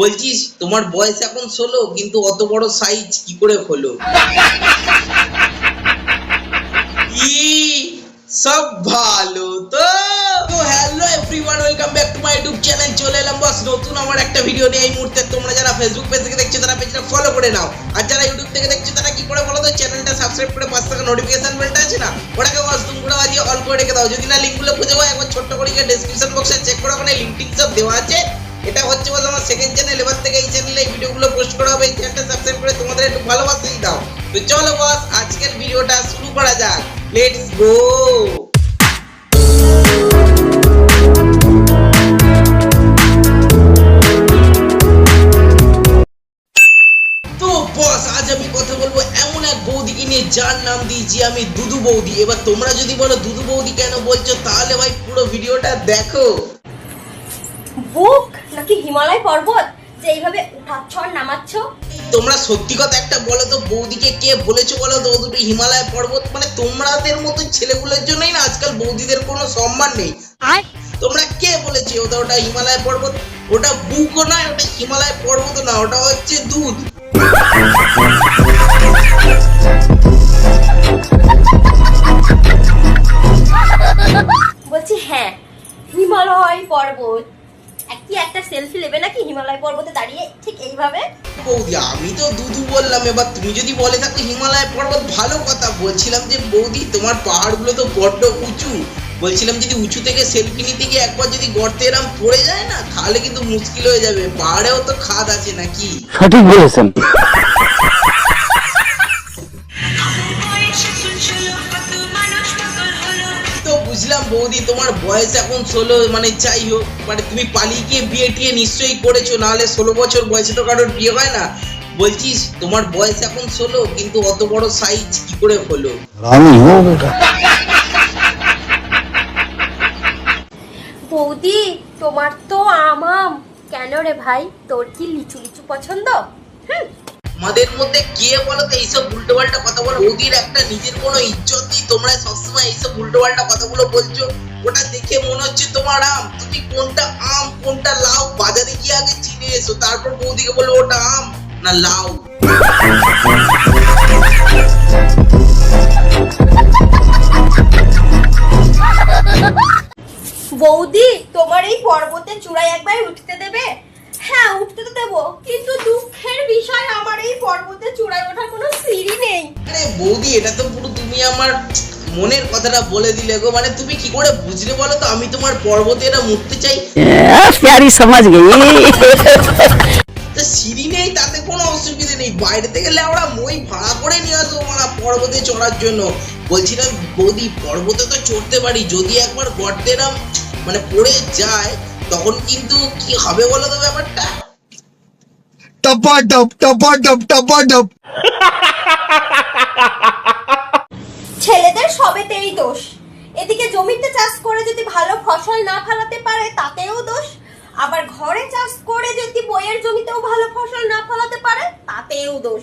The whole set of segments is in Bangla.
বলছিস, তোমার বয়স এখন ষোলো, কিন্তু অত বড় সাইজ কি করে হলো? সব ভালো তো? Hello everyone welcome back to my YouTube channel চলে এলাম বস নতুন আমার একটা ভিডিও নিয়ে। এই মুহূর্তে তোমরা যারা ফেসবুক পেজ থেকে দেখছ, তারা পেজটা ফলো করে নাও। আর যারা ইউটিউব থেকে দেখছ, তারা কি করে বলো তো চ্যানেলটা সাবস্ক্রাইব করে পাঁচ টাকা নোটিফিকেশন বেলটা আছে না? ওটাকে বস তুমি করে বাজিয়ে অল করে রেখে দাও। যদি না লিঙ্কগুলো খুঁজে পাও, একবার ছোট্ট করে গিয়ে ডেসক্রিপশন বক্সে চেক করে, ওখানে লিঙ্ক টিঙ্ক সব দেওয়া আছে। এটা হচ্ছে বস আমার সেকেন্ড চ্যানেল এবার থেকে এই চ্যানেলে এই ভিডিওগুলো পোস্ট করা হবে, এই চ্যানেলটা সাবস্ক্রাইব করে তোমাদের একটু ভালোবাসাই দাও। তো চলো বস আজকের ভিডিওটা শুরু করা যাক। লেটস গো যার নাম দিয়েছি আমি দুদু বৌদি। এবার তোমরা যদি বলো দুদু বৌদি কেন বলছো, তাহলে ভাই পুরো ভিডিওটা দেখো। বুক নাকি হিমালয় পর্বত? যে এইভাবে উঠাচ্ছ আর নামাচ্ছ? তোমরা সত্যি কথা একটা বলো তো বৌদিকে কে বলেছ বলো তো দুটো হিমালয় পর্বত? মানে তোমাদের মতো ছেলেগুলোর জন্যই না আজকাল বৌদিদের কোনো সম্মান নেই। তোমরা কে বলেছে ওটা ওটা হিমালয় পর্বত? ওটা বুকও নয় ওটা হিমালয় পর্বত না ওটা হচ্ছে দুধ। বলছি হ্যাঁ হিমালয় পর্বত। কি একটা সেলফি নেবে নাকি? হিমালয় পর্বতে দাঁড়িয়ে ঠিক এইভাবে? বৌদি আমি তো দুধু বললাম এবার তুমি যদি বলে থাকো হিমালয় পর্বত ভালো কথা বলছিলাম যে বৌদি তোমার পাহাড়গুলো তো বড্ড উঁচু। বলছিলাম যদি উঁচু থেকে সেলফি নিতে গিয়ে একবার যদি গর্তে এরম পড়ে যায় না তাহলে কিন্তু মুশকিল হয়ে যাবে। পাহাড়েও তো খাদ আছে নাকি? সঠিক বলেছেন। বুঝলাম বৌদি তোমার বয়স এখন ষোলো মানে যাই হোক মানে তুমি পালিয়ে গিয়ে বিয়ে টিয়ে নিশ্চয়ই করেছ নাহলে ষোলো বছর বয়সে তো কারোর বিয়ে হয় না। বলছিস তোমার বয়স এখন ষোলো কিন্তু অত বড় সাইজ কি করে হলো? আমি হো বেটা। বৌদি তোমার তো আমাম কেন রে ভাই? তোর কি লিচু লিচু পছন্দ? হুম আমাদের মধ্যে কে বলো তো এইসব উল্টো পাল্টা কথা বলো ওদের একটা নিজের কোনো ইজ্জত নেই তোমরা সবসময় এইসব উল্টো পাল্টা কথাগুলো বলছো। ওটা দেখে মনে হচ্ছে তোমার আম। তুমি কোনটা আম, কোনটা লাউ? বাজারে গিয়ে আগে চিনে এসো, তারপর বৌদিকে বলো ওটা আম না লাউ। বৌদি, তোমার এই পর্বতের চূড়ায় একবার উঠতে দেবে? হ্যাঁ উঠতে তো দেবো। কিন্তু দুঃখের বিষয় আমার এই পর্বতে চূড়ায় ওঠার কোনো সিঁড়ি নেই। আরে বৌদি এটা তো পুরো তুমি আমার মনের কথাটা বলে দিলে গো। মানে তুমি কি করে বুঝলে বলো তো? আমি তোমার পর্বতে এটা উঠতে চাই। প্যারি সমাজ গেই। তো সিঁড়ি নেই তাতে কোনো অসুবিধে নেই। বাইরে থেকে লেওড়া মই ভাড়া করে নিয়ে আসব মারা পর্বতে চড়ার জন্য। বলছিলাম বৌদি পর্বতে তো চড়তে পারি। যদি একবার গর্তে মানে পড়ে যায় তখন কিন্তু কি হবে বলো তো ব্যাপারটা? টপাটপ টপাটপ টপাটপ ছেলেদের সবেতেই দোষ। এদিকে জমিতে চাষ করে যদি ভালো ফসল না ফলাতে পারে তাতেও দোষ। আবার ঘরে চাষ করে যদি বইয়ের জমিতেও ভালো ফসল না ফলাতে পারে তাতেও দোষ।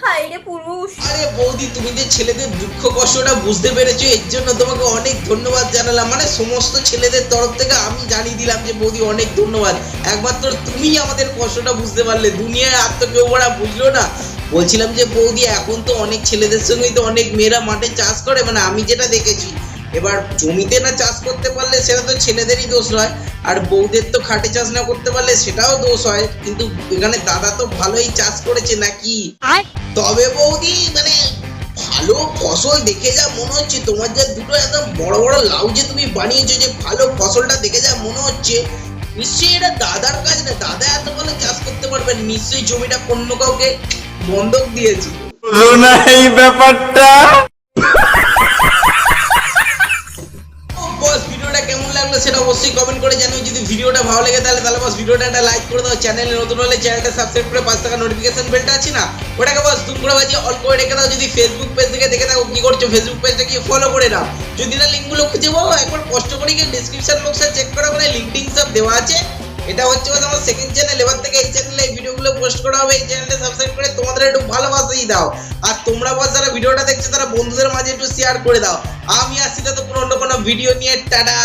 হায় পুরুষ। আরে বৌদি, তুমি যে ছেলেদের দুঃখ কষ্টটা বুঝতে পেরেছ, এর জন্য তোমাকে অনেক ধন্যবাদ জানালাম। মানে সমস্ত ছেলেদের তরফ থেকে আমি জানিয়ে দিলাম যে, বৌদি, অনেক ধন্যবাদ। একমাত্র তুমি আমাদের কষ্টটা বুঝতে পারলে। দুনিয়ায় আর তো কেউ ওরা বুঝলো না। বলছিলাম যে, বৌদি, এখন তো অনেক ছেলেদের সঙ্গেই তো অনেক মেয়েরা মাঠে চাষ করে। মানে আমি যেটা দেখেছি এবার জমিতে না চাষ করতে পারলে সেটা তো ছেলেদেরই দোষ হয় আর বৌদের তো খাটে চাষ না করতে পারলে সেটাও দোষ হয় কিন্তু এখানে দাদা তো ভালোই চাষ করেছে নাকি তবে বৌদি মানে ভালো ফসল দেখে যা মনে হচ্ছে তোমার যে দুটো একদম বড় বড় লাউ যে তুমি বানিয়েছো যে ভালো ফসলটা দেখে যা মনে হচ্ছে নিশ্চয়ই এটা দাদার কাজ না দাদা এত ভালো চাষ করতে পারবে না। নিশ্চয়ই জমিটা অন্য কাউকে বন্ধক দিয়েছে এই ব্যাপারটা লাগল সেটা অবশ্যই কমেন্ট করে জানিও। যদি ভিডিওটা ভালো লেগে তাহলে তাহলে বস ভিডিওটা একটা লাইক করে দাও। চ্যানেলে নতুন হলে চ্যানেলটা সাবস্ক্রাইব করে পাঁচ টাকা নোটিফিকেশন বেলটা আছে না? ওটাকে বস তুমি করে বাজিয়ে অল করে রেখে দাও। যদি ফেসবুক পেজ থেকে দেখে থাকো, কি করছ? ফেসবুক পেজটা গিয়ে ফলো করে নাও। যদি না লিঙ্কগুলো খুঁজে পাও, একবার কষ্ট করে গিয়ে ডিসক্রিপশন বক্সে চেক করে। ওখানে লিঙ্ক টিঙ্ক সব দেওয়া আছে। এটা হচ্ছে আমার সেকেন্ড চ্যানেল এবার থেকে এই চ্যানেলে এই ভিডিওগুলো পোস্ট করা হবে। এই চ্যানেলটা সাবস্ক্রাইব করে তোমাদের একটু ভালোবাসাই দাও। আর তোমরা বস যারা ভিডিওটা দেখছ, তারা বন্ধুদের মাঝে একটু শেয়ার করে দাও। আমি আসছি তো কোনো অন্য কোনো ভিডিও নিয়ে। টাটা